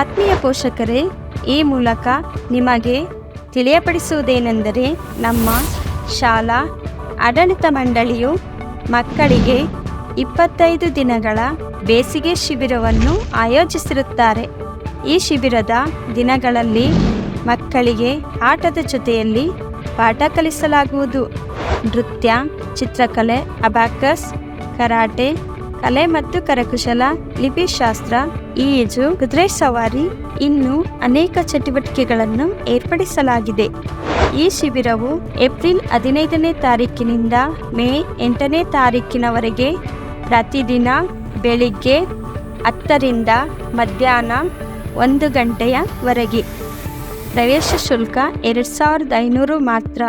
ಆತ್ಮೀಯ ಪೋಷಕರೇ, ಈ ಮೂಲಕ ನಿಮಗೆ ತಿಳಿಯಪಡಿಸುವುದೇನೆಂದರೆ ನಮ್ಮ ಶಾಲಾ ಆಡಳಿತ ಮಂಡಳಿಯು ಮಕ್ಕಳಿಗೆ ಇಪ್ಪತ್ತೈದು ದಿನಗಳ ಬೇಸಿಗೆ ಶಿಬಿರವನ್ನು ಆಯೋಜಿಸಿರುತ್ತಾರೆ. ಈ ಶಿಬಿರದ ದಿನಗಳಲ್ಲಿ ಮಕ್ಕಳಿಗೆ ಆಟದ ಜೊತೆಯಲ್ಲಿ ಪಾಠ ಕಲಿಸಲಾಗುವುದು. ನೃತ್ಯ, ಚಿತ್ರಕಲೆ ಅಬಾಕಸ್ ಕರಾಟೆ ಕಲೆ ಮತ್ತು ಕರಕುಶಲ, ಲಿಪಿಶಾಸ್ತ್ರ, ಈಜು, ಕುದುರೆ ಸವಾರಿ ಇನ್ನು ಅನೇಕ ಚಟುವಟಿಕೆಗಳನ್ನು ಏರ್ಪಡಿಸಲಾಗಿದೆ. ಈ ಶಿಬಿರವು ಏಪ್ರಿಲ್ ಹದಿನೈದನೇ ತಾರೀಕಿನಿಂದ ಮೇ ಎಂಟನೇ ತಾರೀಕಿನವರೆಗೆ ಪ್ರತಿದಿನ ಬೆಳಿಗ್ಗೆ ಹತ್ತರಿಂದ ಮಧ್ಯಾಹ್ನ ಒಂದು ಗಂಟೆಯವರೆಗೆ ಪ್ರವೇಶ ಶುಲ್ಕ ಎರಡು ಸಾವಿರದ ಐನೂರು ಮಾತ್ರ.